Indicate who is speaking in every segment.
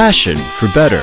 Speaker 1: Passion for better.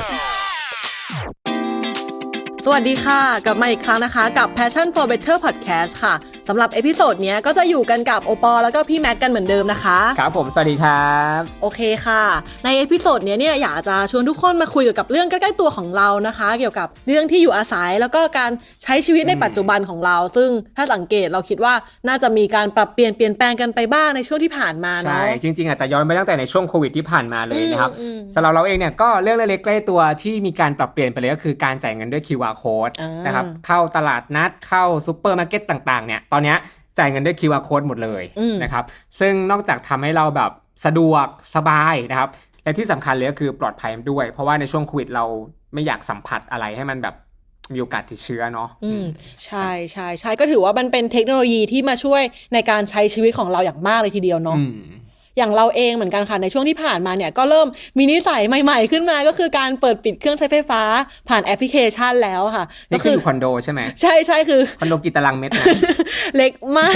Speaker 2: สวัสดีค่ะ กลับมาอีกครั้งนะคะ กับ Passion for Better Podcast ค่ะ สำหรับเอพิโซดเนี้ยก็จะอยู่กันกับโอปอล์แล้วก็พี่แม็กกันเหมือนเดิมนะคะ
Speaker 3: ครับผมสวัสดีครับ
Speaker 2: โอเคค่ะ ในเอพิโซดเนี้ยเนี่ยอยากจะชวนทุกคนมาคุยเกี่ยวกับเรื่องใกล้ๆตัวของเรานะคะ เกี่ยวกับเรื่องที่อยู่อาศัยแล้วก็การใช้ชีวิตในปัจจุบันของเรา ซึ่งถ้าสังเกตเราคิดว่าน่าจะมีการปรับเปลี่ยนเปลี่ยนแปลงกันไปบ้างในช่วงที่ผ่านมา
Speaker 3: ใช่
Speaker 2: เนาะ
Speaker 3: จริงๆอาจจะย้อนไปตั้งแต่ในช่วงโควิดที่ผ่านมาเลยนะครับ
Speaker 2: อืมอืม
Speaker 3: สำหรับเราเองเนี่ยก็เรื่องเล็กๆใกล้ตัวที่มีการปรับเปลี่ยนไปเลยก็คือการจ่ายเงินด้วย QR code
Speaker 2: อ่าน
Speaker 3: นะครับเข้าตลาดนัดเข้าซูเปอร์มาร์เก็ตต่างๆเนี่ยตอนเนี้ยจ่ายเงินด้วย QR code หมดเลย
Speaker 2: อืม
Speaker 3: นะครับ ซึ่งนอกจากทำให้เราแบบสะดวกสบายนะครับ และที่สำคัญเลยก็คือปลอดภัยด้วย เพราะว่าในช่วงโควิดเราไม่อยากสัมผัสอะไรให้มันแบบมีโอกาสติดเชื้อเนาะ
Speaker 2: อืมใช่ใช่ใช่ก็ถือว่ามันเป็นเทคโนโลยีที่มาช่วยในการใช้ชีวิตของเราอย่างมากเลยทีเดียวเนาะ
Speaker 3: อืม
Speaker 2: อย่างเราเองเหมือนกันค่ะในช่วงที่ผ่านมาเนี่ยก็เริ่มมีนิสัยใหม่ ๆ ขึ้นมาก็คือการเปิดปิดเครื่องใช้ไฟฟ้าผ่านแอปพลิเคชันแล้วค่ะก็
Speaker 3: นี่คืออยู่คอนโดใช่ไหม
Speaker 2: ใช่ใช่คือ
Speaker 3: คอนโดกี่ตารางเมตรนะ
Speaker 2: เล็กมาก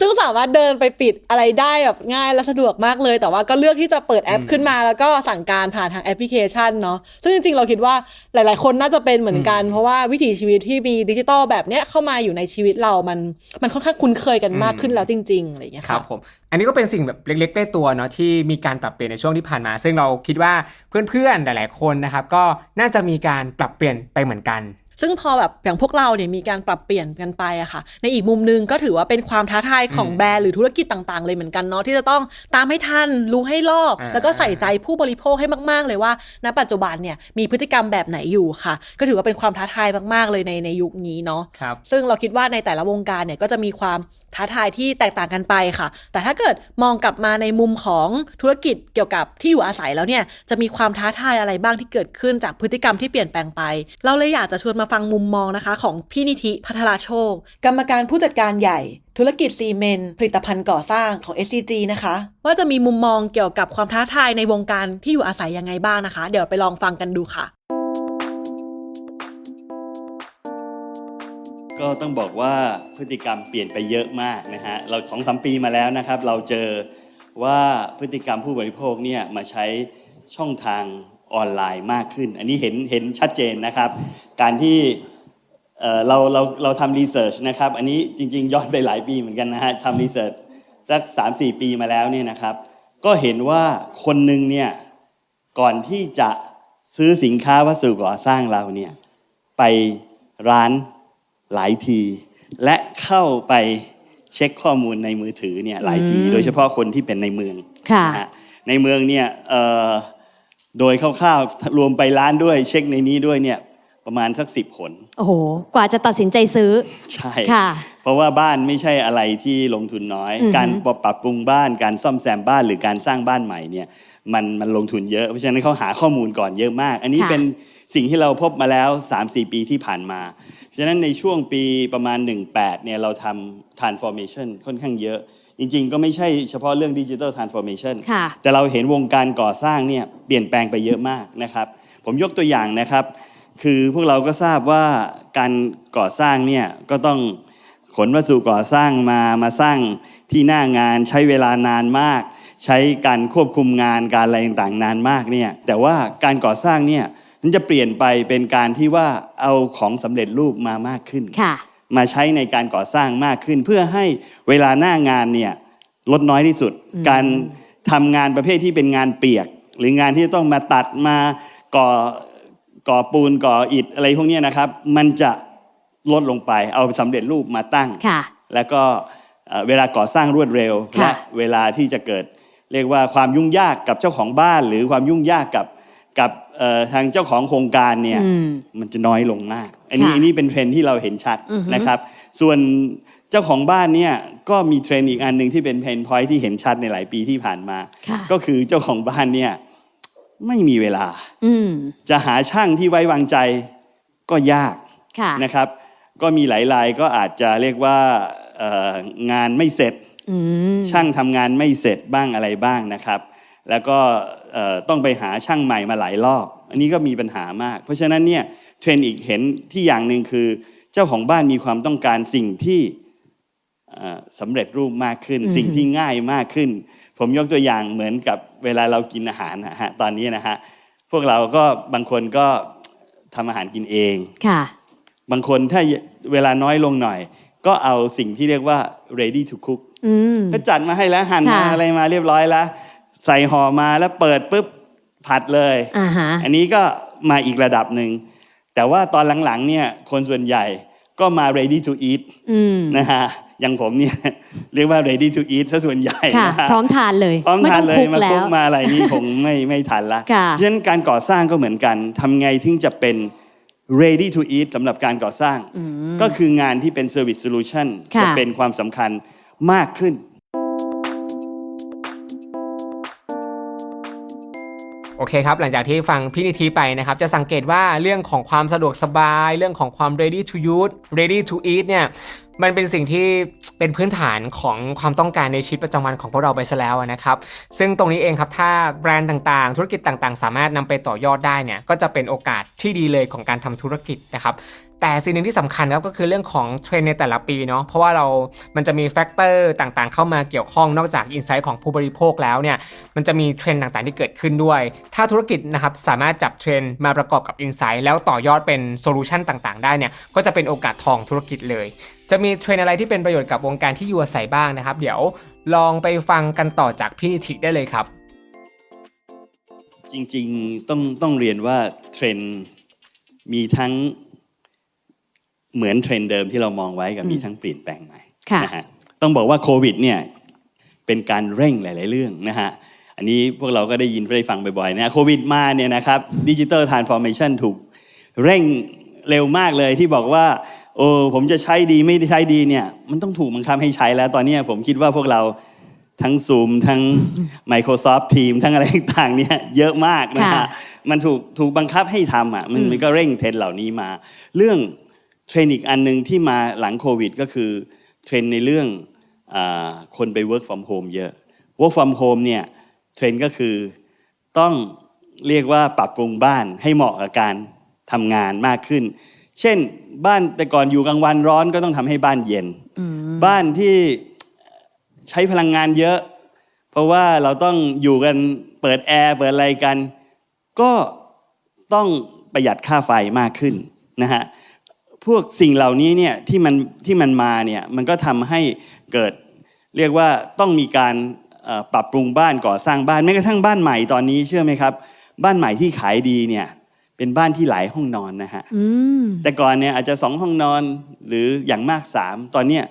Speaker 2: ซึ่งสามารถเดินไปปิดอะไรได้แบบง่ายและสะดวกมากเลย แต่ว่าก็เลือกที่จะเปิดแอป
Speaker 3: อืม
Speaker 2: ขึ้นมาแล้วก็สั่งการผ่านทางแอปพลิเคชันเนาะซึ่งจริงๆเราคิดว่าหลาย ๆ คนน่าจะเป็นเหมือนกัน
Speaker 3: อืม
Speaker 2: เพราะว่าวิถีชีวิตที่มีดิจิตอลแบบเนี้ยเข้ามาอยู่ในชีวิตเรามันมันค่อนข้างคุ้นเคยกันมาก
Speaker 3: อืม
Speaker 2: ขึ้นแล้วจริงๆอะไรอย่างเงี้ย
Speaker 3: ค
Speaker 2: ค่ะ
Speaker 3: รับผมอันนี้ก็เป็นสิ่งแบบเล็กๆใก้ตัวเนาะที่มีการปรับเปลี่ยนในช่วงที่ผ่านมา ซึ่งเราคิดว่าเพื่อนๆหลาย ๆ คนนะครับก็น่าจะมีการปรับเปลี่ยนไปเหมือนกัน
Speaker 2: ซึ่งพอแบบอย่างพวกเราเนี่ยมีการปรับเปลี่ยนกันไปอะค่ะ ในอีกมุมหนึงก็ถือว่าเป็นความท้าทายของ
Speaker 3: อืม
Speaker 2: แบรนด์หรือธุรกิจต่างๆ เลยเหมือนกันเนาะที่จะต้องตามให้ทันรู้ให้รอบ
Speaker 3: อ่า
Speaker 2: แล้วก็ใส่ใจผู้บริโภคให้มากๆ เลยว่า ณปัจจุบันเนี่ยมีพฤติกรรมแบบไหนอยู่ค่ะ ก็ถือว่าเป็นความท้าทายมากๆ เลยในในยุคนี้เนาะ
Speaker 3: ครับ
Speaker 2: ซึ่งเราคิดว่าในแต่ละวงการเนี่ยก็จะมีความท้าทายที่แตกต่างกันไปค่ะ แต่ถ้าเกิดมองกลับมาในมุมของธุรกิจเกี่ยวกับที่อยู่อาศัยแล้วเนี่ยจะมีความท้าทายอะไรบ้างที่เกิดขึ้นจากพฤติกรรมที่เปลี่ยนแปลงไป เราเลยอยากจะชวนมาฟังมุมมองนะคะ ของพี่นิธิพัทราโชค กรรมการผู้จัดการใหญ่ ธุรกิจซีเมนต์ผลิตภัณฑ์ก่อสร้างของ SCG นะคะ ว่าจะมีมุมมองเกี่ยวกับความท้าทายในวงการที่อยู่อาศัยยังไงบ้างนะคะ เดี๋ยวไปลองฟังกันดูค่ะ
Speaker 4: ก็ต้องบอกว่าพฤติกรรมเปลี่ยนไปเยอะมากนะฮะเราสองสามปีมาแล้วนะครับ เราเจอว่าพฤติกรรมผู้บริโภคเนี่ยมาใช้ช่องทาง ออนไลน์มากขึ้น อันนี้เห็นเห็นชัดเจนนะครับ การที่เอ่อเราเราเราทำรีเสิร์ชนะครับ อันนี้จริง ๆ ย้อนไปหลายปีเหมือนกันนะฮะทำรีเสิร์ชสัก 3-4 ปีมาแล้วเนี่ยนะครับ ก็เห็นว่าคนหนึ่งเนี่ยก่อนที่จะซื้อสินค้าวัสดุก่อสร้างเราเนี่ยไปร้านหลายที และเข้าไปเช็คข้อมูลในมือถือเนี่ยหลายที โดยเฉพาะคนที่เป็นในเมือง
Speaker 5: ค่ะ
Speaker 4: นะฮะในเมืองเนี่ยเอ่อ โดยคร่าวๆรวมไปร้านด้วยเช็คในนี้ด้วยเนี่ยประมาณสักสิบผล
Speaker 5: โอ้โห กว่าจะตัดสินใจซื้อ
Speaker 4: ใช่
Speaker 5: ค่ะ
Speaker 4: เพราะว่าบ้านไม่ใช่อะไรที่ลงทุนน้อย
Speaker 5: อือฮึ
Speaker 4: การปรับปรุงบ้าน การซ่อมแซมบ้านหรือการสร้างบ้านใหม่เนี่ย มันมันลงทุนเยอะ เพราะฉะนั้นเขาหาข้อมูลก่อนเยอะมาก อันนี้
Speaker 5: ค่ะ
Speaker 4: เป็นสิ่งที่เราพบมาแล้ว 3-4 ปีที่ผ่านมา เพราะฉะนั้นในช่วงปีประมาณ 18เนี่ยเราทำ transformation ค่อนข้างเยอะ จริงๆ ก็ไม่ใช่เฉพาะเรื่องดิจิ t a l transformation
Speaker 5: ค่ะ
Speaker 4: แต่เราเห็นวงการก่อสร้างเนี่ยเปลี่ยนแปลงไปเยอะมากนะครับ ผมยกตัวอย่างนะครับ คือพวกเราก็ทราบว่าการก่อสร้างเนี่ยก็ต้องขนวัสดุก่อสร้างมามาสร้างที่หน้างานใช้เวลานานมาก ใช้การควบคุมงานการอะไรต่างๆนานมากเนี่ยแต่ว่าการก่อสร้างเนี่ยมันจะเปลี่ยนไปเป็นการที่ว่าเอาของสำเร็จรูปมามากขึ้น
Speaker 5: ค่ะ
Speaker 4: มาใช้ในการก่อสร้างมากขึ้น เพื่อให้เวลาหน้างานเนี่ยลดน้อยที่สุด การทำงานประเภทที่เป็นงานเปียก หรืองานที่ต้องมาตัดมาก่อก่อปูนก่ออิฐอะไรพวกเนี้ยนะครับ มันจะลดลงไปเอาสำเร็จรูปมาตั้ง
Speaker 5: ค่ะ
Speaker 4: แล้วก็เอ่อเวลาก่อสร้างรวดเร็ว
Speaker 5: ค่ะ
Speaker 4: และเวลาที่จะเกิดเรียกว่าความยุ่งยากกับเจ้าของบ้าน หรือความยุ่งยากกับ กับเอ่อทางเจ้าของโครงการเนี่ย
Speaker 5: อืม
Speaker 4: มันจะน้อยลงมาก อันนี้
Speaker 5: ค่ะ
Speaker 4: อันนี้เป็นเทรนด์ที่เราเห็นชัด
Speaker 5: อือฮึ
Speaker 4: นะครับ ส่วนเจ้าของบ้านเนี่ยก็มีเทรนด์อีกอันหนึ่งที่เป็นเพนพอยที่เห็นชัดในหลายปีที่ผ่านมา
Speaker 5: ค่ะ
Speaker 4: ก็คือเจ้าของบ้านเนี่ยไม่มีเวลา
Speaker 5: อืม
Speaker 4: จะหาช่างที่ไว้วางใจก็ยาก
Speaker 5: ค่ะ
Speaker 4: นะครับ ก็มีหลายรายก็อาจจะเรียกว่าเอ่องานไม่เสร็จ
Speaker 5: อืม
Speaker 4: ช่างทำงานไม่เสร็จบ้างอะไรบ้างนะครับ แล้วก็เอ่อ ต้องไปหาช่างใหม่มาหลายรอบ อันนี้ก็มีปัญหามาก เพราะฉะนั้นเนี่ยเทรนด์อีกเห็นที่อย่างหนึ่งคือ เจ้าของบ้านมีความต้องการสิ่งที่เอ่อสำเร็จรูปมากขึ้น
Speaker 5: อืม
Speaker 4: สิ่งที่ง่ายมากขึ้น ผมยกตัวอย่างเหมือนกับเวลาเรากินอาหารนะฮะตอนนี้นะฮะพวกเราก็บางคนก็ทำอาหารกินเอง
Speaker 5: ค่ะ
Speaker 4: บางคนถ้าเวลาน้อยลงหน่อย ก็เอาสิ่งที่เรียกว่า ready to cook
Speaker 5: อืม
Speaker 4: ก็จัดมาให้แล้วหั่นมา
Speaker 5: ค่ะ
Speaker 4: อะไรมาเรียบร้อยแล้ว ใส่ห่อมาแล้วเปิดปุ๊บผัดเลย
Speaker 5: อ่าฮะ
Speaker 4: อันนี้ก็มาอีกระดับหนึ่ง แต่ว่าตอนหลังๆเนี่ยคนส่วนใหญ่ก็มา ready to eat
Speaker 5: อืม
Speaker 4: นะฮะอย่างผมเนี่ยเรียกว่า ready to eat ซะส่วนใหญ่
Speaker 5: ค่ะ
Speaker 4: นะฮะ
Speaker 5: พร้อมทานเลย
Speaker 4: พร้อม
Speaker 5: ไม่
Speaker 4: ทา
Speaker 5: ต้
Speaker 4: น
Speaker 5: อง
Speaker 4: เล
Speaker 5: คุ
Speaker 4: ย
Speaker 5: ก
Speaker 4: มา
Speaker 5: แล้
Speaker 4: คุ
Speaker 5: ว
Speaker 4: กมาอะไรนี่คงไม่ไม่ทันละ
Speaker 5: ค่ะ
Speaker 4: ฉะนั้นการก่อสร้างก็เหมือนกันทำไงถึงจะเป็น ready to eat สำหรับการก่อสร้าง ก็คืองานที่เป็น service solution
Speaker 5: ค่ะ
Speaker 4: จะเป็นความสำคัญมากขึ้น
Speaker 3: อเคครับ หลังจากที่ฟังพี่นิธิไปนะครับ จะสังเกตว่าเรื่องของความสะดวกสบาย เรื่องของความ ready to use ready to eat เนี่ยมันเป็นสิ่งที่เป็นพื้นฐานของความต้องการในชีวิตประจำวันของพวกเราไปซะแล้วนะครับ ซึ่งตรงนี้เองครับ ถ้าแบรนด์ต่างๆ ธุรกิจต่างๆ สามารถนำไปต่อยอดได้เนี่ย ก็จะเป็นโอกาสที่ดีเลยของการทำธุรกิจนะครับ แต่สิ่งหนึ่งที่สำคัญครับก็คือเรื่องของเทรนในแต่ละปีเนาะเพราะว่าเรา มันจะมีแฟกเตอร์ต่างๆ เข้ามาเกี่ยวข้องนอกจากอินไซต์ของผู้บริโภคแล้วเนี่ยมันจะมีเทรนต่างๆ ที่เกิดขึ้นด้วย ถ้าธุรกิจนะครับสามารถจับเทรนมาประกอบกับอินไซต์แล้วต่อยอดเป็นโซลูชันต่างๆ ได้เนี่ยก็จะเป็นโอกาสทองธุรกิจเลย จะมีเทรนอะไรที่เป็นประโยชน์กับวงการที่อยู่อาศัยบ้างนะครับ เดี๋ยวลองไปฟังกันต่อจากพี่นิธิได้เลยครับ
Speaker 4: จริงๆต้องต้องเรียนว่าเทรนมีทั้ง เหมือนเทรนด์เดิมที่เรามองไว้กับมีทั้งเปลี่ยนแปลงใหม่
Speaker 5: ค่ะ
Speaker 4: นะฮะต้องบอกว่าโควิดเนี่ยเป็นการเร่งหลาย ๆ เรื่องนะฮะอันนี้พวกเราก็ได้ยินได้ฟังบ่อย ๆ นะโควิดมาเนี่ยนะครับดิจิ t a ลทรานส์ฟอร์เมชันถูกเร่งเร็วมากเลยที่บอกว่าโอ้ผมจะใช้ดีไม่ได้ใช้ดีเนี่ยมันต้องถูกบังคับให้ใช้แล้วตอนเนี้ยผมคิดว่าพวกเราทั้ง Zoom ทั้ง Microsoft Team ทั้งอะไรต่างๆเนี่ยเยอะมากนะ
Speaker 5: ค่ะ
Speaker 4: ฮะมันถูกถูกบังคับให้ทำอะมันมันก็เร่งเทรนด์เหล่านี้มา เรื่อง เทรนด์อีกอันหนึ่งที่มาหลังโควิด ก็คือเทรนด์ในเรื่องอาคนไป work from home เยอะ work from home เนี่ยเทรนด์ก็คือต้องเรียกว่าปรับปรุงบ้านให้เหมาะกับการทำงานมากขึ้น เช่นบ้านแต่ก่อนอยู่กลางวันร้อนก็ต้องทำให้บ้านเย็น บ้านที่ใช้พลังงานเยอะ เพราะว่าเราต้องอยู่กันเปิดแอร์เปิดอะไรกัน ก็ต้องประหยัดค่าไฟมากขึ้นนะฮะ พวกสิ่งเหล่านี้เนี่ยที่มันที่มันมาเนี่ยมันก็ทำให้เกิดเรียกว่าต้องมีการเอ่อปรับปรุงบ้านก่อสร้างบ้านแม้กระทั่งบ้านใหม่ตอนนี้เชื่อไหมครับ บ้านใหม่ที่ขายดีเนี่ยเป็นบ้านที่หลายห้องนอนนะฮะ
Speaker 5: อืม
Speaker 4: แต่ก่อนเนี่ยอาจจะสองห้องนอนหรืออย่างมากสามตอนเนี้ย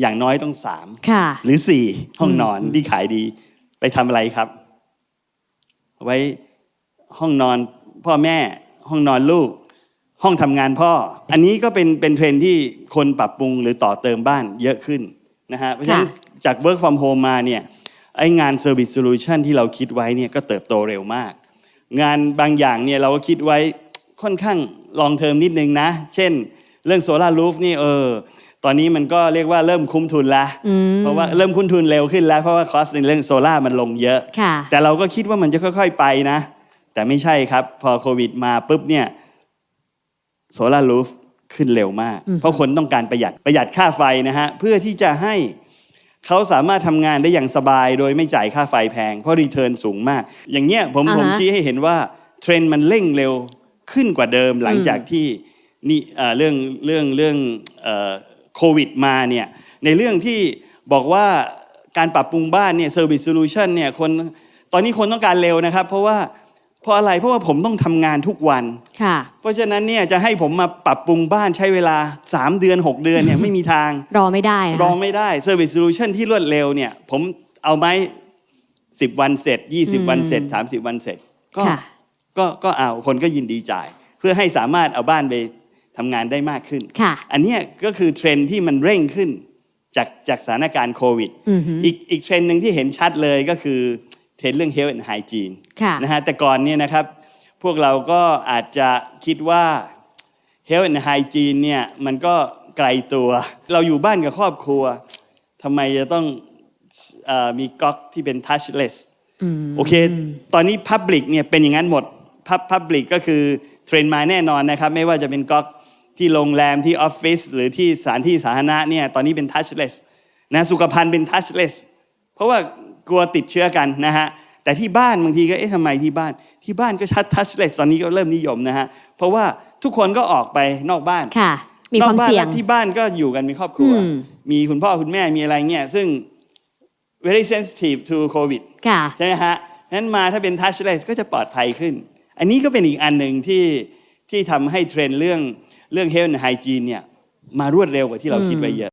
Speaker 4: อย่างน้อยต้องสาม
Speaker 5: ค่ะ
Speaker 4: หรือสี่ห้องนอนที่ขายดี ไปทำอะไรครับ ไว้ห้องนอนพ่อแม่ห้องนอนลูก ห้องทำงานพ่อ อันนี้ก็เป็นเป็นเทรนด์ที่คนปรับปรุงหรือต่อเติมบ้านเยอะขึ้นนะฮะเพราะฉะนั้น
Speaker 5: ค่ะ
Speaker 4: จาก work from home มาเนี่ยไอ้งาน service solution ที่เราคิดไว้เนี่ยก็เติบโตเร็วมาก งานบางอย่างเนี่ยเราก็คิดไว้ค่อนข้างลองเทอมนิดนึงนะ เช่น เรื่องโซลารูฟนี่เออตอนนี้มันก็เรียกว่าเริ่มคุ้มทุนละ
Speaker 5: อืม
Speaker 4: เพราะว่าเริ่มคุ้มทุนเร็วขึ้นแล้ว เพราะว่าคอสในเรื่องโซลามันลงเยอะ
Speaker 5: ค่ะ
Speaker 4: แต่เราก็คิดว่ามันจะค่อย ๆ ไปนะ แต่ไม่ใช่ครับ พอโควิดมาปุ๊บเนี่ย โซลารูฟขึ้นเร็วมาก เพราะคนต้องการประหยัดประหยัดค่าไฟนะฮะ เพื่อที่จะให้เขาสามารถทำงานได้อย่างสบาย โดยไม่จ่ายค่าไฟแพง เพราะรีเทิร์นสูงมาก อย่างเงี้ยผม
Speaker 5: อ่าฮะ
Speaker 4: ผมชี้ให้เห็นว่าเทรนด์มันเร่งเร็วขึ้นกว่าเดิมหลังจากที่นี่เอ่อเรื่องเรื่องเรื่องเอ่อโควิดมาเนี่ยในเรื่องที่บอกว่าการปรับปรุงบ้านเนี่ยเซอร์วิสโซลูชันเนี่ยคนตอนนี้คนต้องการเร็วนะครับ เพราะว่า เพราะอะไรเพราะว่าผมต้องทำงานทุกวัน
Speaker 5: ค่ะ
Speaker 4: เพราะฉะนั้นเนี่ยจะให้ผมมาปรับปรุงบ้านใช้เวลา 3 เดือน 6 เดือนเนี่ยไม่มีทาง
Speaker 5: รอไม่ได้นะ
Speaker 4: รอ
Speaker 5: คะ
Speaker 4: ไม่ได้ Service Solution ที่รวดเร็วเนี่ยผมเอาไหม10วันเสร็จ 20 วันเสร็จ 30 วันเสร็จ ก็
Speaker 5: ค่ะ
Speaker 4: ก็ก็เอาคนก็ยินดีจ่าย เพื่อให้สามารถเอาบ้านไปทำงานได้มากขึ้น
Speaker 5: ค่ะ
Speaker 4: อันเนี้ยก็คือเทรนด์ที่มันเร่งขึ้นจากจากสถานการณ์โควิด
Speaker 5: อือหือ
Speaker 4: อีกอีกเทรนด์หนึ่งที่เห็นชัดเลยก็คือ เทรนด์เรื่อง health and hygiene
Speaker 5: ค่ะ
Speaker 4: นะฮะแต่ก่อนเนี่ยนะครับพวกเราก็อาจจะคิดว่า health and hygiene เนี่ยมันก็ไกลตัว เราอยู่บ้านกับครอบครัวทำไมจะต้องเออมีก๊อกที่เป็น touchless โอเค ตอนนี้ Public เนี่ยเป็นอย่างนั้นหมด Pub- Public ก็คือเทรนด์มาแน่นอนนะครับ ไม่ว่าจะเป็นก๊อกที่โรงแรมที่ออฟฟิศหรือที่สถานที่สาธารณะเนี่ยตอนนี้เป็น touchless นะสุขภัณฑ์เป็น touchless เพราะว่า กลัวติดเชื้อกันนะฮะแต่ที่บ้านบางทีก็เอ๊ะทำไมที่บ้านที่บ้านก็ชัดทัชเลสตอนนี้ก็เริ่มนิยมนะฮะเพราะว่าทุกคนก็ออกไปนอกบ้าน
Speaker 5: ค่ะ มีความ
Speaker 4: นอกบ้น
Speaker 5: เสี่ยง
Speaker 4: แลที่บ้านก็อยู่กันเป็นครอบครัว
Speaker 5: อืม
Speaker 4: มีคุณพ่อคุณแม่มีอะไรเงี้ยซึ่ง very sensitive to covid
Speaker 5: ค่ะ
Speaker 4: ใช่ไหมฮะนั้นมาถ้าเป็น touchless ก็จะปลอดภัยขึ้น อันนี้ก็เป็นอีกอันหนึ่งที่ที่ทำให้เทรนด์เรื่องเรื่อง health and hygiene เนี่ยมารวดเร็วกว่าที่เราคิดไว้เยอะ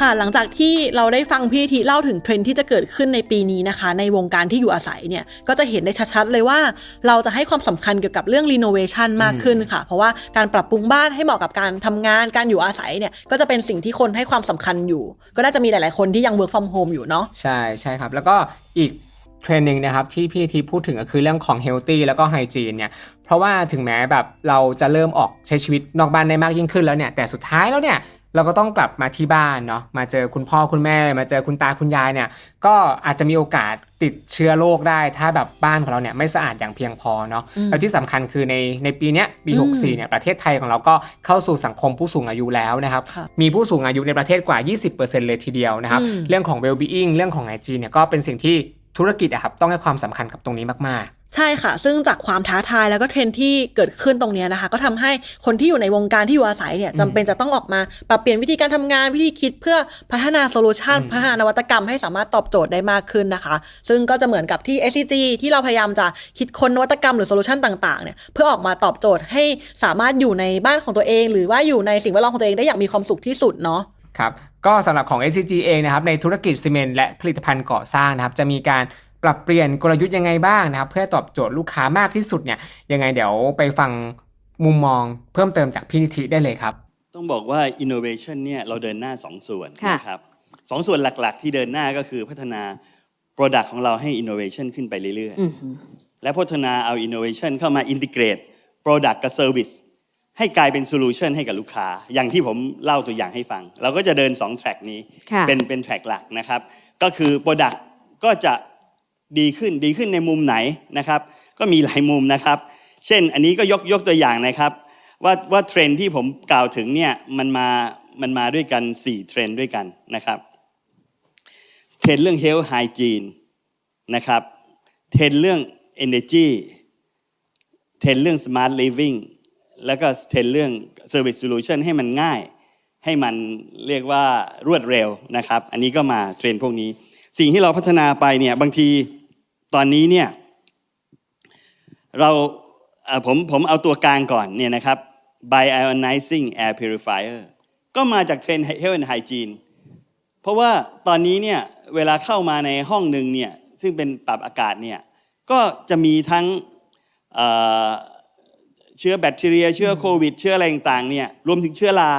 Speaker 2: ค่ะ หลังจากที่เราได้ฟังพี่ทีเล่าถึงเทรนที่จะเกิดขึ้นในปีนี้นะคะ ในวงการที่อยู่อาศัยเนี่ยก็จะเห็นได้ชัดๆเลยว่า เราจะให้ความสำคัญเกี่ยวกับเรื่องรีโนเวชันมากขึ้นค่ะ เพราะว่าการปรับปรุงบ้านให้เหมาะกับการทำงานการอยู่อาศัยเนี่ยก็จะเป็นสิ่งที่คนให้ความสำคัญอยู่ ก็น่าจะมีหลายๆคนที่ยัง work from home อยู่เนาะ
Speaker 3: ใช่ใช่ครับ แล้วก็อีกเทรนหนึ่งนะครับที่พี่ทีพูดถึงก็คือเรื่องของ healthy แล้วก็ hygiene เนี่ยเพราะว่าถึงแม้แบบเราจะเริ่มออกใช้ชีวิตนอกบ้านได้มากยิ่งขึ้นแล้วเนี่ยแต่สุดท้ายแล้วเนี่ย เราก็ต้องกลับมาที่บ้านเนาะมาเจอคุณพ่อคุณแม่ มาเจอคุณตาคุณยายเนี่ย ก็อาจจะมีโอกาสติดเชื้อโรคได้ ถ้าแบบบ้านของเราเนี่ยไม่สะอาดอย่างเพียงพอเนาะ
Speaker 2: อืม
Speaker 3: แล้วที่สำคัญคือในในปีเนี้ยปี
Speaker 2: อืม
Speaker 3: 64เนี่ยประเทศไทยของเราก็เข้าสู่สังคมผู้สูงอายุแล้วนะครับ
Speaker 2: ค่ะ
Speaker 3: มีผู้สูงอายุในประเทศกว่า 20%เลยทีเดียวนะครับ
Speaker 2: อืม
Speaker 3: เรื่องของ well-being เรื่องของ hygiene เนี่ยก็เป็นสิ่งที่ธุรกิจอะครับต้องให้ความสำคัญกับตรงนี้มาก
Speaker 2: ใช่ค่ะ ซึ่งจากความท้าทายแล้วก็เทรนด์ที่เกิดขึ้นตรงเนี้ยนะคะ ก็ทำให้คนที่อยู่ในวงการที่อยู่อาศัยเนี่ยจำเป็นจะต้องออกมาปรับเปลี่ยนวิธีการทำงานวิธีคิดเพื่อพัฒนาโซลูชัน
Speaker 3: อืม
Speaker 2: พัฒนานวัตกรรมให้สามารถตอบโจทย์ได้มากขึ้นนะคะ ซึ่งก็จะเหมือนกับที่ SCG ที่เราพยายามจะคิดค้นนวัตกรรมหรือโซลูชันต่างๆเนี่ยเพื่อออกมาตอบโจทย์ให้สามารถอยู่ในบ้านของตัวเอง หรือว่าอยู่ในสิ่งแวดล้อมของตัวเองได้อย่างมีความสุขที่สุดเนาะ
Speaker 3: ๆครับก็สำหรับของ SCG เองนะครับในธุรกิจซีเมนต์และผลิตภัณฑ์ก่อสร้างนะครับจะมีการ ปรับเปลี่ยนกลยุทธ์ยังไงบ้างนะครับเพื่อตอบโจทย์ลูกค้ามากที่สุดเนี่ยยังไงเดี๋ยวไปฟังมุมมองเพิ่มเติมจากพี่นิธิได้เลยครับ
Speaker 4: ต้องบอกว่า innovation เนี่ยเราเดินหน้า 2 ส่วน
Speaker 5: ค่ะ
Speaker 4: นะครับสองส่วนหลักๆ ที่เดินหน้าก็คือพัฒนา Product ของเราให้ innovation ขึ้นไปเรื่อย
Speaker 5: อืมฮึ
Speaker 4: ๆและพัฒนาเอา innovation เข้ามา integrate Product กับ Service ให้กลายเป็น solution ให้กับลูกค้า อย่างที่ผมเล่าตัวอย่างให้ฟัง เราก็จะเดิน2 track นี้
Speaker 5: ค่ะ
Speaker 4: เป็นเป็น track หลักนะครับ ก็คือ Product ก็จะ ดีขึ้นดีขึ้นในมุมไหนนะครับ ก็มีหลายมุมนะครับ เช่นอันนี้ก็ยกยกตัวอย่างนะครับ ว่าว่าเทรนที่ผมกล่าวถึงเนี่ยมันมามันมาด้วยกัน 4 เทรนด์ด้วยกันนะครับเทรนเรื่อง health hygiene นะครับเทรนเรื่อง energy เทรนเรื่อง smart living แล้วก็เทรนเรื่อง service solution ให้มันง่าย ให้มันเรียกว่ารวดเร็วนะครับ อันนี้ก็มาเทรนพวกนี้ สิ่งที่เราพัฒนาไปเนี่ยบางที ตอนนี้เนี่ยเราเอ่อผมผมเอาตัวกลางก่อนเนี่ยนะครับ bioionizing air purifier ก็มาจากเทรนด์ health and hygiene เพราะว่าตอนนี้เนี่ยเวลาเข้ามาในห้องหนึ่งเนี่ยซึ่งเป็นปรับอากาศเนี่ยก็จะมีทั้งเอ่อเชื้อแบคทีเรีย เชื้อโควิด เชื้ออะไรต่างๆเนี่ยรวมถึงเชื้อรา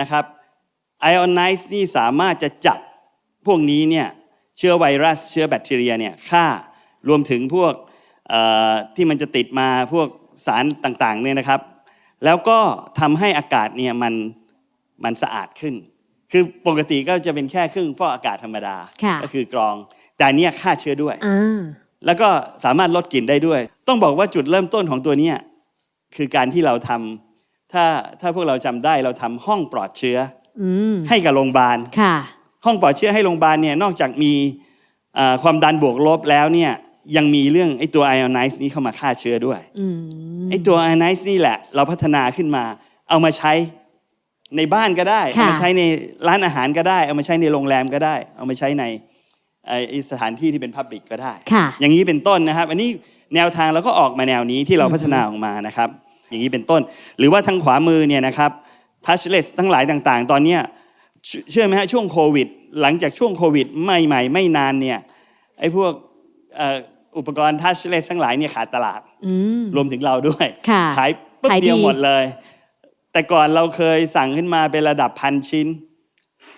Speaker 4: นะครับ Ionize นี่สามารถจะจับพวกนี้เนี่ยเชื้อไวรัส เชื้อแบคทีเรียเนี่ยฆ่า รวมถึงพวกเอ่อที่มันจะติดมาพวกสารต่างๆเนี่ยนะครับ แล้วก็ทำให้อากาศเนี่ยมันมันสะอาดขึ้น คือปกติก็จะเป็นแค่เครื่องฟอกอากาศธรรมดา
Speaker 5: ค่ะ
Speaker 4: ก็คือกรอง แต่อันเนี้ยฆ่าเชื้อด้วย
Speaker 5: อ่า
Speaker 4: แล้วก็สามารถลดกลิ่นได้ด้วย ต้องบอกว่าจุดเริ่มต้นของตัวเนี้ยคือการที่เราทำถ้าถ้าพวกเราจำได้เราทำห้องปลอดเชื้อ
Speaker 5: อืม
Speaker 4: ให้กับโรงพยาบาล
Speaker 5: ค่ะ
Speaker 4: ห้องปลอดเชื้อให้โรงพยาบาลเนี่ยนอกจากมีเอ่อความดันบวกลบแล้วเนี่ย ยังมีเรื่องไอ้ตัว ionize นี้เข้ามาฆ่าเชื้อด้วย
Speaker 5: อืม
Speaker 4: ไอ้ตัว ionize นี่แหละ เราพัฒนาขึ้นมา เอามาใช้ในบ้านก็ได้ เอามาใช้ในร้านอาหารก็ได้ เอามาใช้ในโรงแรมก็ได้ เอามาใช้ในเอ่อไอ้สถานที่ที่เป็นพับลิกก็ได้
Speaker 5: ค่ะ
Speaker 4: อย่างนี้เป็นต้นนะครับ อันนี้แนวทางเราก็ออกมาแนวนี้ที่เราพัฒนาออกมานะครับ อย่างนี้เป็นต้น หรือว่าทางขวามือเนี่ยนะครับ touchless ทั้งหลายต่างๆ ตอนเนี้ยเชื่อเชื่อไหมฮะช่วงโควิด หลังจากช่วงโควิดใหม่ๆ ไม่นานเนี่ยไอ้พวกเอ่ออุปกรณ์ touchless ทั้งหลายเนี่ยขาดตลาด
Speaker 5: อืม
Speaker 4: รวมถึงเราด้วย
Speaker 5: ค่ะ
Speaker 4: ขายปุ๊บ
Speaker 5: ขายดี
Speaker 4: เดียวหมดเลย แต่ก่อนเราเคยสั่งขึ้นมาเป็นระดับพันชิ้น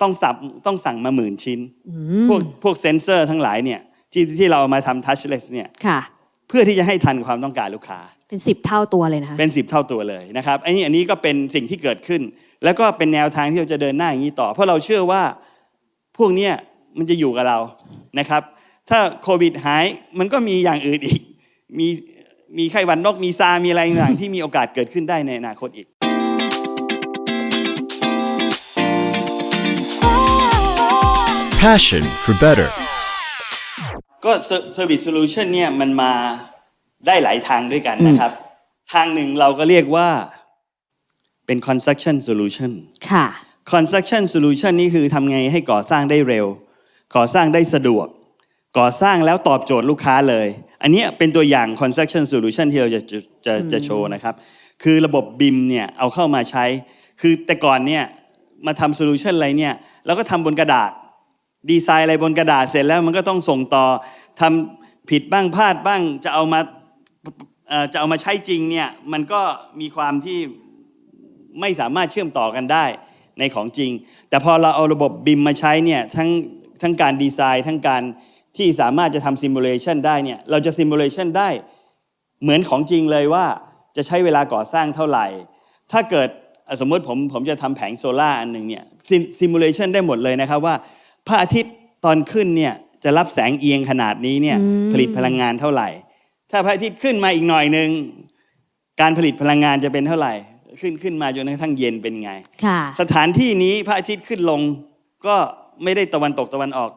Speaker 4: ต้องสับต้องสั่งมาหมื่นชิ้น
Speaker 5: อืม
Speaker 4: พวกพวกเซนเซอร์ทั้งหลายเนี่ยที่ที่เราเอามาทำ touchless เนี่ย
Speaker 5: ค่ะ
Speaker 4: เพื่อที่จะให้ทันความต้องการลูกค้า
Speaker 5: เป็นสิบเท่าตัวเลยนะคะ
Speaker 4: เป็นสิบเท่าตัวเลยนะครับอันนี้อันนี้ก็เป็นสิ่งที่เกิดขึ้น แล้วก็เป็นแนวทางที่เราจะเดินหน้าอย่างนี้ต่อ เพราะเราเชื่อว่าพวกเนี้ยมันจะอยู่กับเรานะครับ ถ้าโควิดหายมันก็มีอย่างอื่นอีก มีมีไข้หวัดนกมีซา มีอะไรต่างๆที่มีโอกาสเกิดขึ้นได้ในอนาคตอีก
Speaker 1: ค passion for better.
Speaker 4: ก็ Ser- Service Solution เนี่ยมันมาได้หลายทางด้วยกันนะครับ ทางหนึ่งเราก็เรียกว่าเป็น Construction Solution
Speaker 5: ค่ะ
Speaker 4: Construction Solution นี่คือทำไงให้ก่อสร้างได้เร็ว ก่อสร้างได้สะดวก ก่อสร้างแล้วตอบโจทย์ลูกค้าเลย อันนี้เป็นตัวอย่าง Construction Solution ที่เราจะจะจะโชว์นะครับ คือระบบ BIM เนี่ยเอาเข้ามาใช้ คือแต่ก่อนเนี่ยมาทำโซลูชันอะไรเนี่ยเราก็ทำบนกระดาษ ดีไซน์อะไรบนกระดาษเสร็จแล้วมันก็ต้องส่งต่อทำผิดบ้างพลาดบ้างจะเอามาจะเอามาใช้จริงเนี่ยมันก็มีความที่ไม่สามารถเชื่อมต่อกันได้ในของจริง แต่พอเราเอาระบบบิมมาใช้เนี่ยทั้งทั้งการดีไซน์ทั้งการ ที่สามารถจะทำซิมูเลชันได้เนี่ยเราจะซิมูเลชันได้เหมือนของจริงเลยว่าจะใช้เวลาก่อสร้างเท่าไหร่ ถ้าเกิดอะสมมติผมผมจะทำแผงโซล่าร์อันหนึ่งเนี่ยซิมูเลชันได้หมดเลยนะครับว่าพระอาทิตย์ตอนขึ้นเนี่ยจะรับแสงเอียงขนาดนี้เนี่ยผลิตพลังงานเท่าไหร่ ถ้าพระอาทิตย์ขึ้นมาอีกหน่อยหนึ่งการผลิตพลังงานจะเป็นเท่าไหร่ ขึ้นขึ้นมาจนกระทั่งเย็นเป็นไง
Speaker 5: ค่ะ
Speaker 4: สถานที่นี้พระอาทิตย์ขึ้นลงก็ไม่ได้ตะวันตกตะวันออก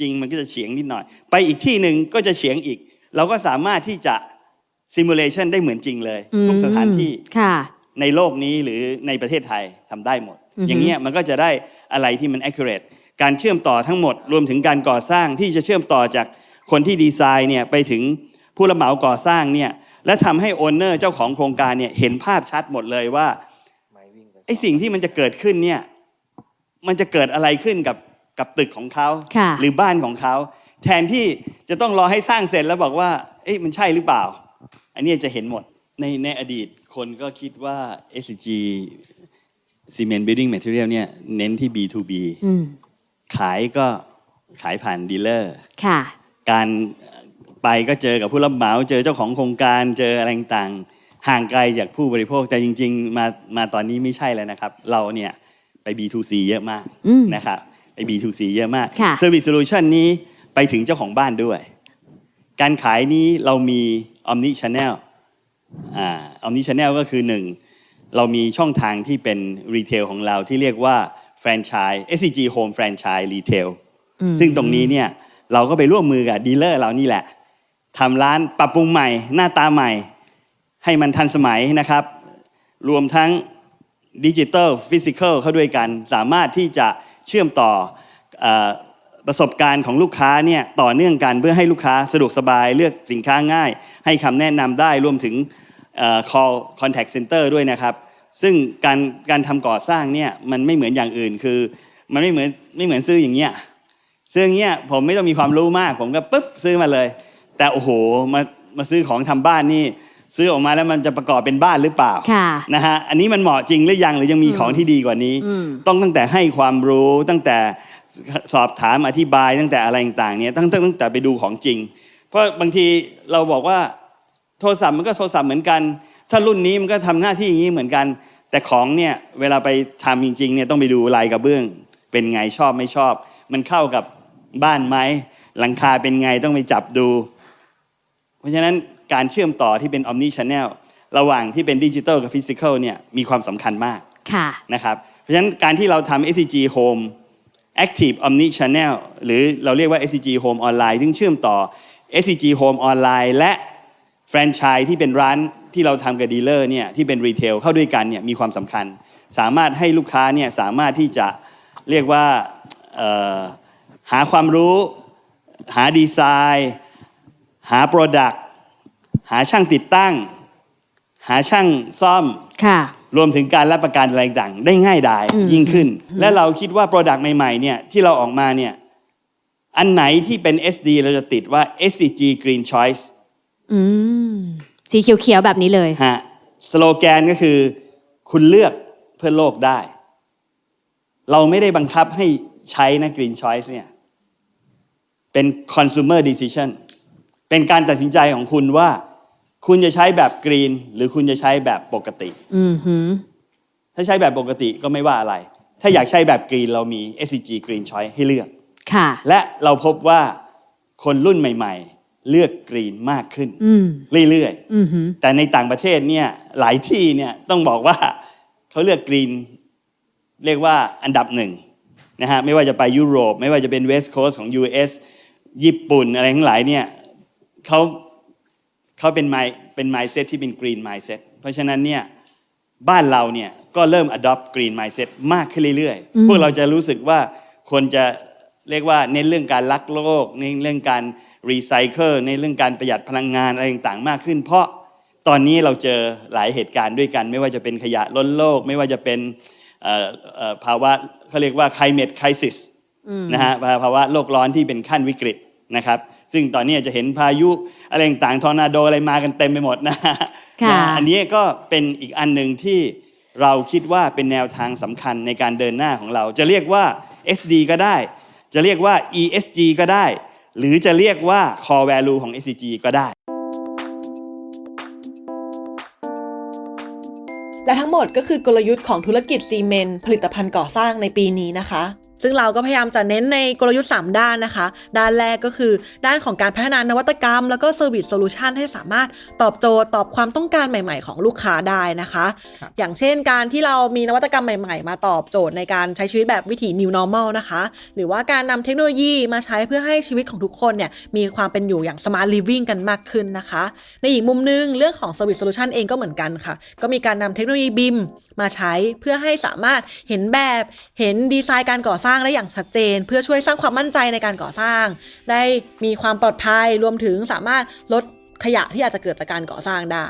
Speaker 4: จริงมันก็จะเฉียงนิดหน่อย ไปอีกที่หนึ่งก็จะเฉียงอีก เราก็สามารถที่จะซิมูเลชันได้เหมือนจริงเลย ทุกสถานที่
Speaker 5: ค่ะ
Speaker 4: ในโลกนี้หรือในประเทศไทยทำได้หมด
Speaker 5: อือฮึ
Speaker 4: อย่างเงี้ยมันก็จะได้อะไรที่มัน accurate การเชื่อมต่อทั้งหมด รวมถึงการก่อสร้างที่จะเชื่อมต่อจากคนที่ดีไซน์เนี่ยไปถึงผู้รับเหมาก่อสร้างเนี่ยและทำให้โอนเนอร์เจ้าของโครงการเนี่ยเห็นภาพชัดหมดเลยว่าไอ้สิ่งที่มันจะเกิดขึ้นเนี่ยมันจะเกิดอะไรขึ้นกับ กับตึกของเขา
Speaker 5: ค่ะ
Speaker 4: หรือบ้านของเขา แทนที่จะต้องรอให้สร้างเสร็จแล้วบอกว่า เอ๊ะมันใช่หรือเปล่า อันนี้จะเห็นหมดในในอดีตคนก็คิดว่า SCG Cement Building Material เนี่ยเน้นที่ B2B
Speaker 5: อืม
Speaker 4: ขายก็ขายผ่านดีลเลอร์
Speaker 5: ค่ะ
Speaker 4: การไปก็เจอกับผู้รับเหมา เจอเจ้าของโครงการเจออะไรต่างๆห่างไกลจากผู้บริโภคแต่จริง ๆ มามาตอนนี้ไม่ใช่แล้วนะครับ เราเนี่ยไป B2C เยอะมาก
Speaker 5: อืม
Speaker 4: นะครับ ไป B2C เยอะมาก
Speaker 5: ค่ะ
Speaker 4: Service Solution นี้ไปถึงเจ้าของบ้านด้วย การขายนี้เรามี Omni Channel อ่า Omni Channel ก็คือหนึ่งเรามีช่องทางที่เป็นรีเทลของเราที่เรียกว่าแฟรนไชส์ SCG Home Franchise Retail ซึ่งตรงนี้เนี่ยเราก็ไปร่วมมือกับดีลเลอร์เรานี่แหละทำร้านปรับปรุงใหม่หน้าตาใหม่ ให้มันทันสมัยนะครับ รวมทั้งดิจิ t a ลฟิสิก a l เข้าด้วยกัน สามารถที่จะ เชื่อมต่ออประสบการณ์ของลูกค้าเนี่ยต่อเนื่องกันเพื่อให้ลูกค้าสะดวกสบายเลือกสินค้าง่าย ให้คำแนะนำได้รวมถึง call contact center ด้วยนะครับ ซึ่งการการทำก่อสร้างเนี่ยมันไม่เหมือนอย่างอื่นคือ มันไม่เหมือนไม่เหมือนซื้ออย่างเงี้ยซื้ออย่างเงี้ยผมไม่ต้องมีความรู้มาก ผมก็ปุ๊บซื้อมาเลย แต่โอ้โหมามาซื้อของทำบ้านนี่ ซื้อออกมาแล้วมันจะประกอบเป็นบ้านหรือเปล่า
Speaker 5: ค่ะ
Speaker 4: นะฮะอันนี้มันเหมาะจริงหรือยังหรือยังมีของที่ดีกว่านี้ ต้องตั้งแต่ให้ความรู้ตั้งแต่สอบถามอธิบายตั้งแต่อะไรต่างๆเนี่ยตั้งตั้งตั้งแต่ไปดูของจริง เพราะบางทีเราบอกว่าโทรศัพท์มันก็โทรศัพท์เหมือนกัน ถ้ารุ่นนี้มันก็ทำหน้าที่อย่างนี้เหมือนกัน แต่ของเนี่ยเวลาไปทำจริงๆเนี่ยต้องไปดูลายกระเบื้อง เป็นไงชอบไม่ชอบ มันเข้ากับบ้านไหมหลังคาเป็นไงต้องไปจับดู เพราะฉะนั้น การเชื่อมต่อที่เป็น Omni Channel ระหว่างที่เป็นดิจิ t a ลกับฟิสิก a l เนี่ยมีความสำคัญมาก
Speaker 5: ค่ะ
Speaker 4: นะครับเพราะฉะนั้นการที่เราทำ SCG Home Active Omni Channel หรือเราเรียกว่า SCG Home Online ซึ่งเชื่อมต่อ SCG Home Online และแฟรนไชส์ที่เป็นร้านที่เราทำกับดีลเลอร์เนี่ยที่เป็นรีเทลเข้าด้วยกันเนี่ยมีความสำคัญ สามารถให้ลูกค้าเนี่ยสามารถที่จะเรียกว่าเอ่อหาความรู้ หาดีไซน์ หา Product หาช่างติดตั้ง หาช่างซ่อม
Speaker 5: ค่ะ
Speaker 4: รวมถึงการรับประกันอะไรต่างๆได้ง่ายดายยิ่งขึ้น และเราคิดว่า Product ใหม่ๆเนี่ยที่เราออกมาเนี่ยอันไหนที่เป็น SD เราจะติดว่า SCG Green Choice
Speaker 5: อืมสีเขียวๆแบบนี้เลย
Speaker 4: ฮะสโลแกนก็คือ คุณเลือกเพื่อโลกได้ เราไม่ได้บังคับให้ใช้นะ Green Choice เนี่ยเป็น consumer decision เป็นการตัดสินใจของคุณว่า คุณจะใช้แบบกรีน หรือคุณจะใช้แบบปกติ
Speaker 5: อือหือ
Speaker 4: ถ้าใช้แบบปกติก็ไม่ว่าอะไร ถ้าอยากใช้แบบกรีนเรามี SCG Green Choice ให้เลือก
Speaker 5: ค่ะ
Speaker 4: และเราพบว่าคนรุ่นใหม่ ๆ เลือกกรีนมากขึ้น
Speaker 5: อืม
Speaker 4: เรื่อย
Speaker 5: อือหือ
Speaker 4: ๆ แต่ในต่างประเทศเนี่ยหลายที่เนี่ยต้องบอกว่า เขาเลือกกรีน เรียกว่าอันดับหนึ่งนะฮะไม่ว่าจะไปยุโรป ไม่ว่าจะเป็นเวสต์โคสต์ของ US ญี่ปุ่นอะไรทั้งหลายเนี่ยเขา เขาเป็น mind เป็น mindset ที่เป็น green mindset เพราะฉะนั้นเนี่ยบ้านเราเนี่ยก็เริ่ม adopt green mindset มากขึ้นเรื่อยๆ พวกเราจะรู้สึกว่าคนจะเรียกว่าเน้นเรื่องการรักโลกเน้นเรื่องการรีไซเคิลในเรื่องการประหยัดพลังงานอะไรต่างๆ มากขึ้น เพราะตอนนี้เราเจอหลายเหตุการณ์ด้วยกัน ไม่ว่าจะเป็นขยะล้นโลก ไม่ว่าจะเป็นเอ่อเอ่อภาวะเขาเรียกว่า climate crisis นะฮะภาวะโลกร้อนที่เป็นขั้นวิกฤตนะครับ ซึ่งตอนนี้จะเห็นพายุอะไรต่างๆทอร์นาโดอะไรมากันเต็มไปหมดนะฮะ
Speaker 5: ค่ะ
Speaker 4: นะฮะอันนี้ก็เป็นอีกอันหนึ่งที่เราคิดว่าเป็นแนวทางสำคัญในการเดินหน้าของเรา จะเรียกว่า SD ก็ได้ จะเรียกว่า ESG ก็ได้ หรือจะเรียกว่า Core Value ของ SDG ก็ได้
Speaker 2: และทั้งหมดก็คือกลยุทธ์ของธุรกิจซีเมนต์ผลิตภัณฑ์ก่อสร้างในปีนี้นะคะ ซึ่งเราก็พยายามจะเน้นในกลยุทธ์ 3 ด้านนะคะ ด้านแรกก็คือด้านของการพัฒนานวัตกรรม แล้วก็เซอร์วิสโซลูชันให้สามารถตอบโจทย์ตอบความต้องการใหม่ๆ ของลูกค้าได้นะคะ
Speaker 3: ครับ
Speaker 2: อย่างเช่นการที่เรามีนวัตกรรมใหม่ๆ มาตอบโจทย์ในการใช้ชีวิตแบบวิถี new normal นะคะ หรือว่าการนำเทคโนโลยีมาใช้เพื่อให้ชีวิตของทุกคนเนี่ยมีความเป็นอยู่อย่าง smart living กันมากขึ้นนะคะ ในอีกมุมนึงเรื่องของ service solution เองก็เหมือนกันค่ะ ก็มีการนำเทคโนโลยีบิมมาใช้เพื่อให้สามารถเห็นแบบเห็นดีไซน์การก่อสร้างได้อย่างชัดเจน เพื่อช่วยสร้างความมั่นใจในการก่อสร้าง ได้มีความปลอดภัยรวมถึงสามารถลดขยะที่อาจจะเกิดจากการก่อสร้างได้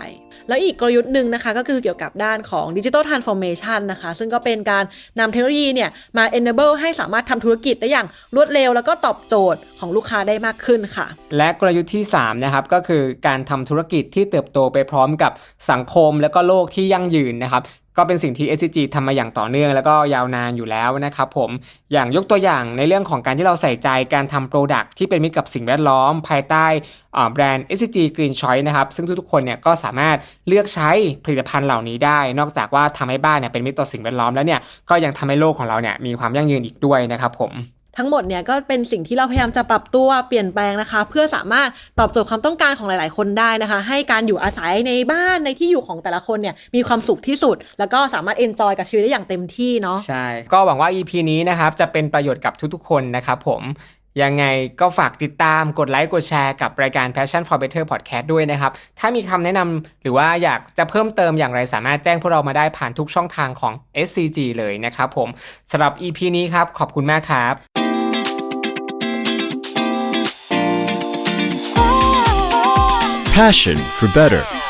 Speaker 2: แล้วอีกกลยุทธ์หนึ่งนะคะ ก็คือเกี่ยวกับด้านของดิจิ t a ลทรานส์ฟอร์เมชันนะคะ ซึ่งก็เป็นการนำเทคโนโลยีเนี่ย มา enable ให้สามารถทำธุรกิจได้อย่างรวดเร็ว แล้วก็ตอบโจทย์ของลูกค้าได้มากขึ้นค่ะ
Speaker 3: และกลยุทธ์ที่ 3 นะครับ ก็คือการทำธุรกิจที่เติบโตไปพร้อมกับสังคมและก็โลกที่ยั่งยืนนะครับ ก็เป็นสิ่งที่ SCG ทำมาอย่างต่อเนื่องแล้วก็ยาวนานอยู่แล้วนะครับผมอย่างยกตัวอย่างในเรื่องของการที่เราใส่ใจการทำโปรดักที่เป็นมิตรกับสิ่งแวดล้อม ภายใต้แบรนด์ SCG Green Choice นะครับซึ่งทุกๆคนเนี่ยก็สามารถเลือกใช้ผลิตภัณฑ์เหล่านี้ได้ นอกจากว่าทำให้บ้านเนี่ยเป็นมิตรต่อสิ่งแวดล้อมแล้วเนี่ยก็ยังทำให้โลกของเราเนี่ยมีความยั่งยืนอีกด้วยนะครับผม
Speaker 2: ทั้งหมดเนี่ยก็เป็นสิ่งที่เราพยายามจะปรับตัวเปลี่ยนแปลงนะคะ เพื่อสามารถตอบโจทย์ความต้องการของหลาย ๆ คนได้นะคะ ให้การอยู่อาศัยในบ้านในที่อยู่ของแต่ละคนเนี่ยมีความสุขที่สุด แล้วก็สามารถเอนจอยกับชีวิตได้อย่างเต็มที่เนาะ
Speaker 3: ใช่ก็หวังว่า EP นี้นะครับจะเป็นประโยชน์กับทุกๆ คนนะครับผมยังไงก็ฝากติดตามกดไลค์กดแชร์กับรายการ Passion for Better Podcast ด้วยนะครับ ถ้ามีคำแนะนำหรือว่าอยากจะเพิ่มเติมอย่างไรสามารถแจ้งพวกเรามาได้ผ่านทุกช่องทางของ SCG เลยนะครับผมสำหรับ EP นี้ครับ ขอบคุณมากครับ
Speaker 1: Passion for better.